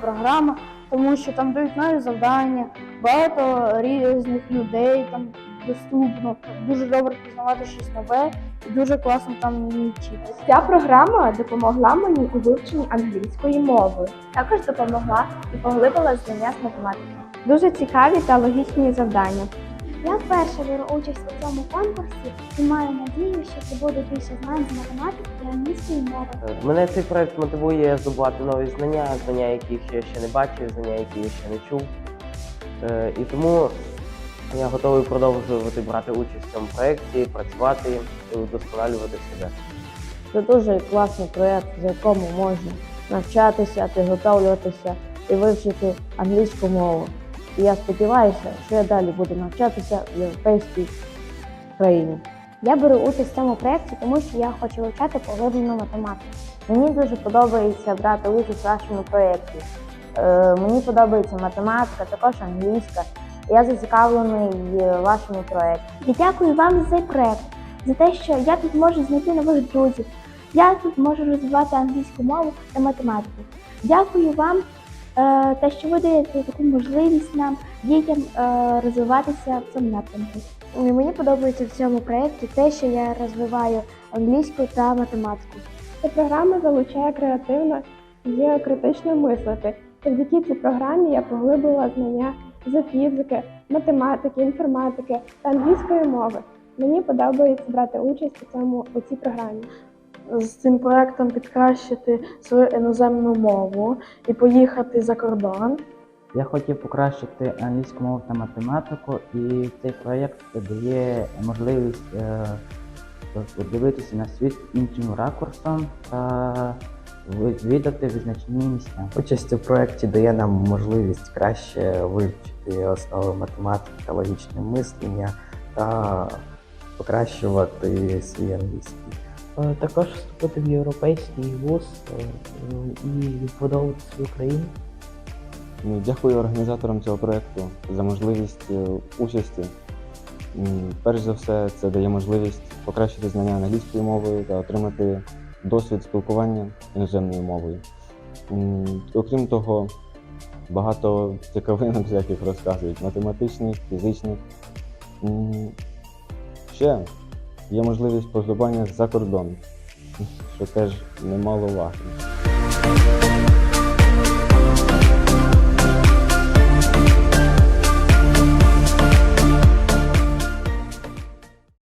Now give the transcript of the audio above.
програма, тому що там дають нові завдання, багато різних людей там доступно, дуже добре пізнавати щось нове і дуже класно там вчитися. Ця програма допомогла мені у вивченні англійської мови. Також допомогла і поглибила знання з математики. Дуже цікаві та логічні завдання. Я вперше беру участь у цьому конкурсі і маю надію, що це буде більше знань з математики і англійської мови. Е, Мене цей проект мотивує здобувати нові знання, знання, яких я ще не бачив, знання, які я ще не чув. Е, І тому я готовий продовжувати брати участь в цьому проєкті, працювати і удосконалювати себе. Це дуже класний проєкт, в якому можна навчатися, підготовлюватися і вивчити англійську мову. І я сподіваюся, що я далі буду навчатися в європейській країні. Я беру участь в цьому проєкті, тому що я хочу вивчати поглиблену математику. Мені дуже подобається брати участь в вашому проєкті. Е, мені подобається математика, також англійська. Я зацікавлений в вашому проєкті. Я дякую вам за цей проєкт, за те, що я тут можу знайти нових друзів. Я тут можу розвивати англійську мову та математику. Дякую вам, е, те, що ви даєте таку можливість нам, дітям, е, розвиватися в цьому напрямку. Мені подобається в цьому проєкті те, що я розвиваю англійську та математику. Ця програма залучає креативно і критично мислити. Завдяки цій програмі я поглибила знання з фізики, математики, інформатики та англійської мови. Мені подобається брати участь у цьому у цій програмі. З цим проектом підкращити свою іноземну мову і поїхати за кордон. Я хотів покращити англійську мову та математику, і цей проєкт дає можливість е, подивитися на світ іншим ракурсом та відвідати визначні місця. Участь у проєкті дає нам можливість краще вивчити основи математики та логічне мислення та покращувати свій англійський. Е, Також вступити в європейський вуз е, і відбудовувати свою країну. Ну, Дякую організаторам цього проєкту за можливість е, участі. Перш за все, це дає можливість покращити знання англійської мови та отримати досвід спілкування іноземною мовою. Окрім того, багато цікавинок всяких розказують, математичних, фізичних. Ще є можливість поздобання за кордон, що теж немало важливо.